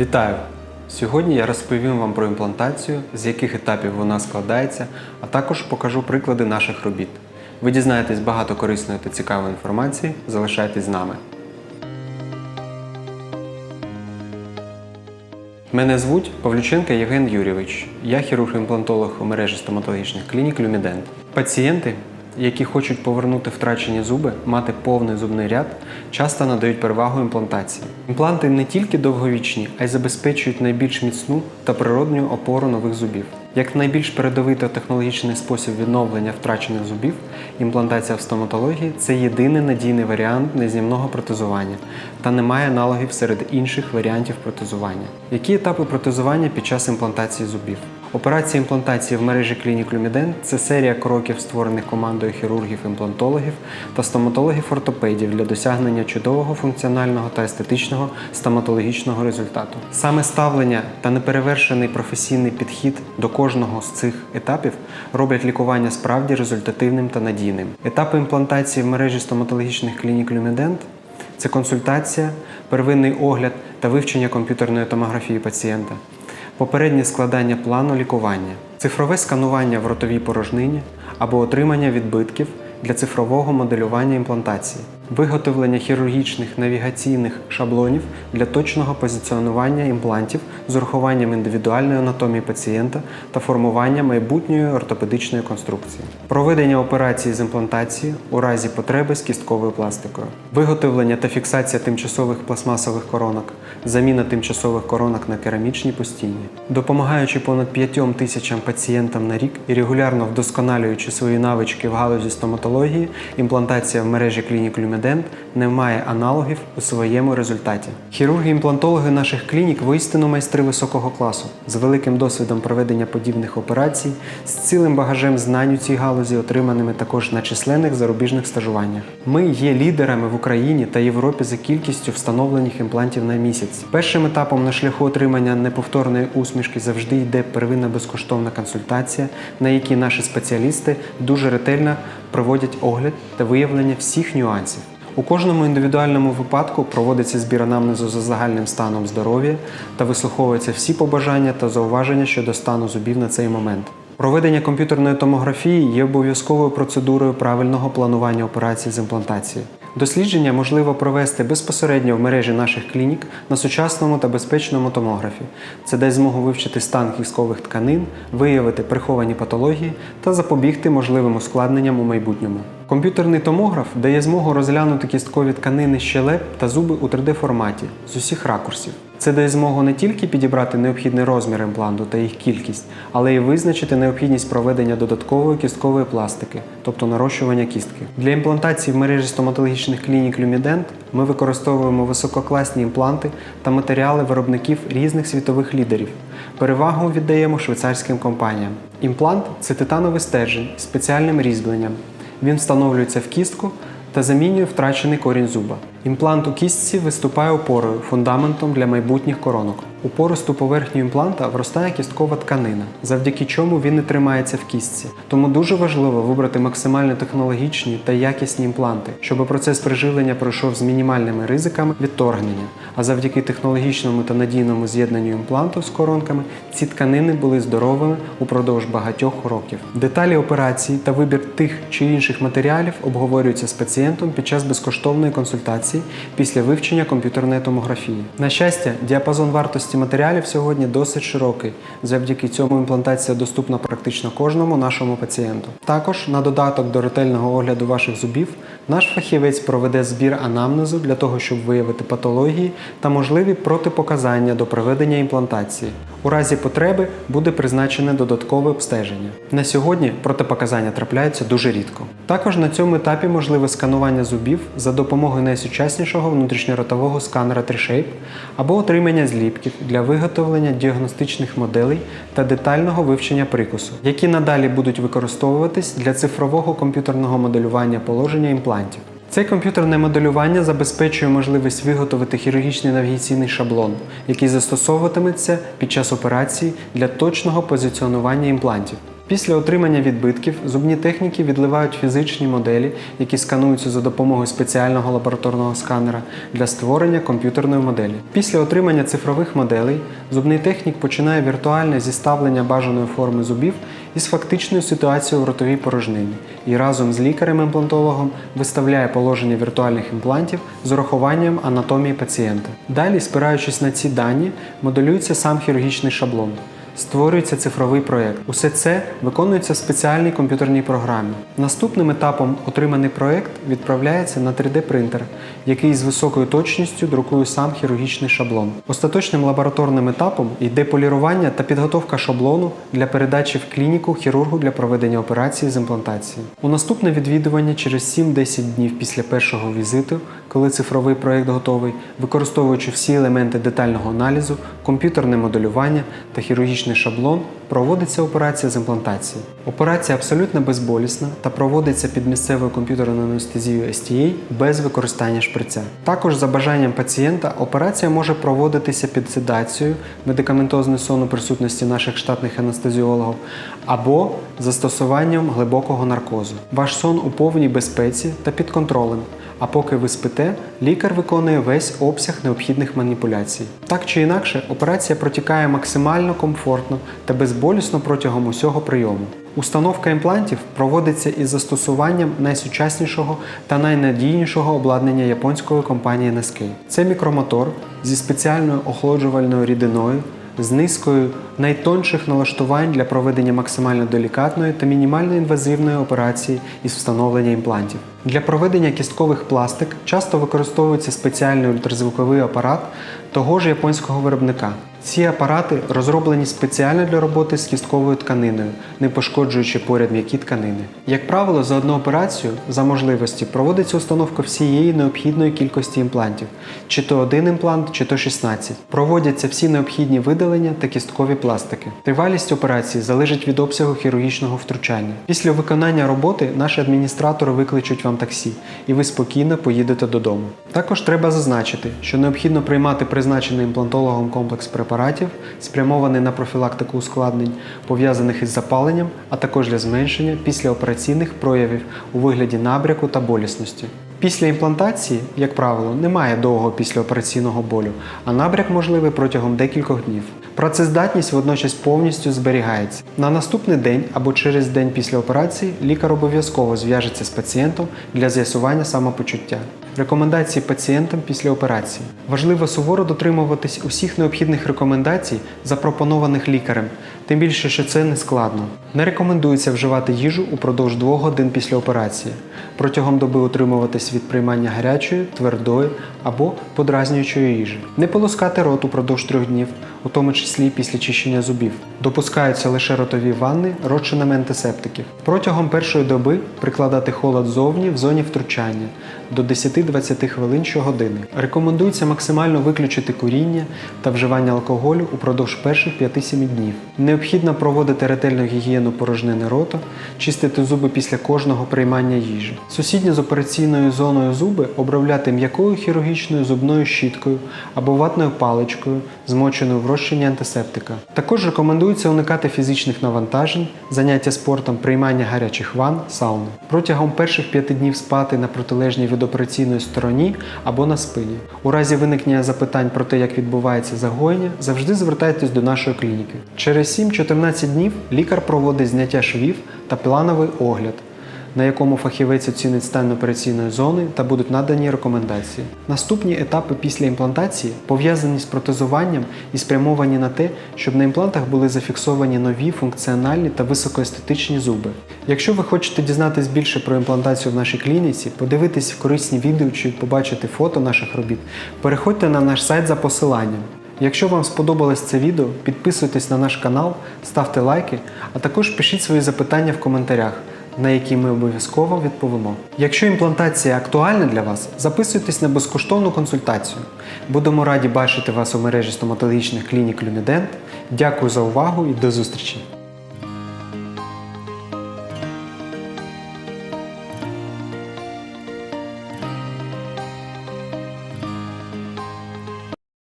Вітаю! Сьогодні я розповім вам про імплантацію, з яких етапів вона складається, а також покажу приклади наших робіт. Ви дізнаєтесь багато корисної та цікавої інформації. Залишайтесь з нами. Мене звуть Павлюченко Євген Юрійович. Я хірург-імплантолог у мережі стоматологічних клінік Люмідент. Пацієнти, які хочуть повернути втрачені зуби, мати повний зубний ряд, часто надають перевагу імплантації. Імпланти не тільки довговічні, а й забезпечують найбільш міцну та природню опору нових зубів. Як найбільш передовий та технологічний спосіб відновлення втрачених зубів, імплантація в стоматології це єдиний надійний варіант незнімного протезування та немає аналогів серед інших варіантів протезування. Які етапи протезування під час імплантації зубів? Операція імплантації в мережі клінік Люміден це серія кроків, створених командою хірургів-імплантологів та стоматологів-ортопедів для досягнення чудового функціонального та естетичного стоматологічного результату. Саме ставлення та неперевершений професійний підхід до кожного з цих етапів роблять лікування справді результативним та надійним. Етапи імплантації в мережі стоматологічних клінік Люмідент це консультація, первинний огляд та вивчення комп'ютерної томографії пацієнта попереднє складання плану лікування, цифрове сканування в ротовій порожнині або отримання відбитків для цифрового моделювання імплантації, виготовлення хірургічних навігаційних шаблонів для точного позиціонування імплантів з урахуванням індивідуальної анатомії пацієнта та формування майбутньої ортопедичної конструкції, проведення операції з імплантації у разі потреби з кістковою пластикою, виготовлення та фіксація тимчасових пластмасових коронок, заміна тимчасових коронок на керамічні постійні, допомагаючи понад 5 тисячам пацієнтам на рік і регулярно вдосконалюючи свої навички в галузі стоматології, імплантація в мережі клінік Люмедент не має аналогів у своєму результаті. Хірурги-імплантологи наших клінік воістину майстри високого класу з великим досвідом проведення подібних операцій, з цілим багажем знань у цій галузі, отриманими також на численних зарубіжних стажуваннях. Ми є лідерами в Україні та Європі за кількістю встановлених імплантів на місяць. Першим етапом на шляху отримання неповторної усмішки завжди йде первинна безкоштовна консультація, на якій наші спеціалісти дуже ретельно проводять огляд та виявлення всіх нюансів. У кожному індивідуальному випадку проводиться збір анамнезу за загальним станом здоров'я та вислуховуються всі побажання та зауваження щодо стану зубів на цей момент. Проведення комп'ютерної томографії є обов'язковою процедурою правильного планування операцій з імплантації. Дослідження можливо провести безпосередньо в мережі наших клінік на сучасному та безпечному томографі. Це дасть змогу вивчити стан кісткових тканин, виявити приховані патології та запобігти можливим ускладненням у майбутньому. Комп'ютерний томограф дає змогу розглянути кісткові тканини щелеп та зуби у 3D-форматі з усіх ракурсів. Це дає змогу не тільки підібрати необхідний розмір імпланту та їх кількість, але й визначити необхідність проведення додаткової кісткової пластики, тобто нарощування кістки. Для імплантації в мережі стоматологічних клінік Люмідент ми використовуємо висококласні імпланти та матеріали виробників різних світових лідерів. Перевагу віддаємо швейцарським компаніям. Імплант це титановий стержень з спеціальним різьбленням. Він встановлюється в кістку та замінює втрачений корінь зуба. Імплант у кістці виступає опорою, фундаментом для майбутніх коронок. У пористу поверхню імпланта вростає кісткова тканина, завдяки чому він не тримається в кістці. Тому дуже важливо вибрати максимально технологічні та якісні імпланти, щоб процес приживлення пройшов з мінімальними ризиками відторгнення. А завдяки технологічному та надійному з'єднанню імпланту з коронками ці тканини були здоровими упродовж багатьох років. Деталі операції та вибір тих чи інших матеріалів обговорюються з пацієнтом під час безкоштовної консультації після вивчення комп'ютерної томографії. На щастя, діапазон вартості матеріалів сьогодні досить широкий. Завдяки цьому імплантація доступна практично кожному нашому пацієнту. Також на додаток до ретельного огляду ваших зубів наш фахівець проведе збір анамнезу для того, щоб виявити патології та можливі протипоказання до проведення імплантації. У разі потреби буде призначене додаткове обстеження. На сьогодні протипоказання трапляються дуже рідко. Також на цьому етапі можливе сканування зубів за допомогою найсучаснішого внутрішньоротового сканера 3Shape або отримання зліпків для виготовлення діагностичних моделей та детального вивчення прикусу, які надалі будуть використовуватись для цифрового комп'ютерного моделювання положення імплантів. Це комп'ютерне моделювання забезпечує можливість виготовити хірургічний навігаційний шаблон, який застосовуватиметься під час операції для точного позиціонування імплантів. Після отримання відбитків зубні техніки відливають фізичні моделі, які скануються за допомогою спеціального лабораторного сканера для створення комп'ютерної моделі. Після отримання цифрових моделей зубний технік починає віртуальне зіставлення бажаної форми зубів із фактичною ситуацією в ротовій порожнині і разом з лікарем-імплантологом виставляє положення віртуальних імплантів з урахуванням анатомії пацієнта. Далі, спираючись на ці дані, моделюється сам хірургічний шаблон. Створюється цифровий проєкт. Усе це виконується в спеціальній комп'ютерній програмі. Наступним етапом отриманий проєкт відправляється на 3D-принтер, який з високою точністю друкує сам хірургічний шаблон. Остаточним лабораторним етапом йде полірування та підготовка шаблону для передачі в клініку хірургу для проведення операції з імплантації. У наступне відвідування через 7-10 днів після першого візиту, коли цифровий проєкт готовий, використовуючи всі елементи детального аналізу, комп'ютерне моделювання та хірургічний шаблон, проводиться операція з імплантації. Операція абсолютно безболісна та проводиться під місцевою комп'ютерною анестезією STA без використання шприця. Також за бажанням пацієнта операція може проводитися під седацією, медикаментозною сон у присутності наших штатних анестезіологів або застосуванням глибокого наркозу. Ваш сон у повній безпеці та під контролем. А поки ви спите, лікар виконує весь обсяг необхідних маніпуляцій. Так чи інакше, операція протікає максимально комфортно та безболісно протягом усього прийому. Установка імплантів проводиться із застосуванням найсучаснішого та найнадійнішого обладнання японської компанії NSK. Це мікромотор зі спеціальною охолоджувальною рідиною з низкою найтонших налаштувань для проведення максимально делікатної та мінімально інвазивної операції із встановлення імплантів. Для проведення кісткових пластик часто використовується спеціальний ультразвуковий апарат того ж японського виробника. Ці апарати розроблені спеціально для роботи з кістковою тканиною, не пошкоджуючи поряд м'які тканини. Як правило, за одну операцію за можливості проводиться установка всієї необхідної кількості імплантів, чи то один імплант, чи то 16. Проводяться всі необхідні видалення та кісткові пластики. Тривалість операції залежить від обсягу хірургічного втручання. Після виконання роботи наші адміністратори викличуть вам таксі, і ви спокійно поїдете додому. Також треба зазначити, що необхідно приймати призначений імплантологом комплекс препаратів, спрямований на профілактику ускладнень, пов'язаних із запаленням, а також для зменшення післяопераційних проявів у вигляді набряку та болісності. Після імплантації, як правило, немає довгого післяопераційного болю, а набряк можливий протягом декількох днів. Працездатність водночас повністю зберігається. На наступний день або через день після операції лікар обов'язково зв'яжеться з пацієнтом для з'ясування самопочуття. Рекомендації пацієнтам після операції. Важливо суворо дотримуватись усіх необхідних рекомендацій, запропонованих лікарем, тим більше, що це не складно. Не рекомендується вживати їжу упродовж 2 годин після операції. Протягом доби утримуватись від приймання гарячої, твердої або подразнюючої їжі. Не полоскати рот упродовж 3 днів, у тому числі після чищення зубів. Допускаються лише ротові ванни розчинами антисептиків. Протягом першої доби прикладати холод зовні в зоні втручання до 10-20 хвилин щогодини. Рекомендується максимально виключити куріння та вживання алкоголю упродовж перших 5-7 днів. Необхідно проводити ретельну гігієну порожнини рота, чистити зуби після кожного приймання їжі. Сусідні з операційною зоною зуби обробляти м'якою хірургічною зубною щіткою або ватною паличкою, змоченою в розчині антисептика. Також рекомендується уникати фізичних навантажень, заняття спортом, приймання гарячих ванн, сауни. Протягом перших п'яти днів спати на протилежній від операційної стороні або на спині. У разі виникнення запитань про те, як відбувається загоєння, завжди звертайтесь до нашої клініки. Через 7-14 днів лікар проводить зняття швів та плановий огляд на якому фахівець оцінить стан операційної зони та будуть надані рекомендації. Наступні етапи після імплантації пов'язані з протезуванням і спрямовані на те, щоб на імплантах були зафіксовані нові функціональні та високоестетичні зуби. Якщо ви хочете дізнатись більше про імплантацію в нашій клініці, подивитись корисні відео чи побачити фото наших робіт, переходьте на наш сайт за посиланням. Якщо вам сподобалось це відео, підписуйтесь на наш канал, ставте лайки, а також пишіть свої запитання в коментарях на які ми обов'язково відповімо. Якщо імплантація актуальна для вас, записуйтесь на безкоштовну консультацію. Будемо раді бачити вас у мережі стоматологічних клінік Люнедент. Дякую за увагу і до зустрічі!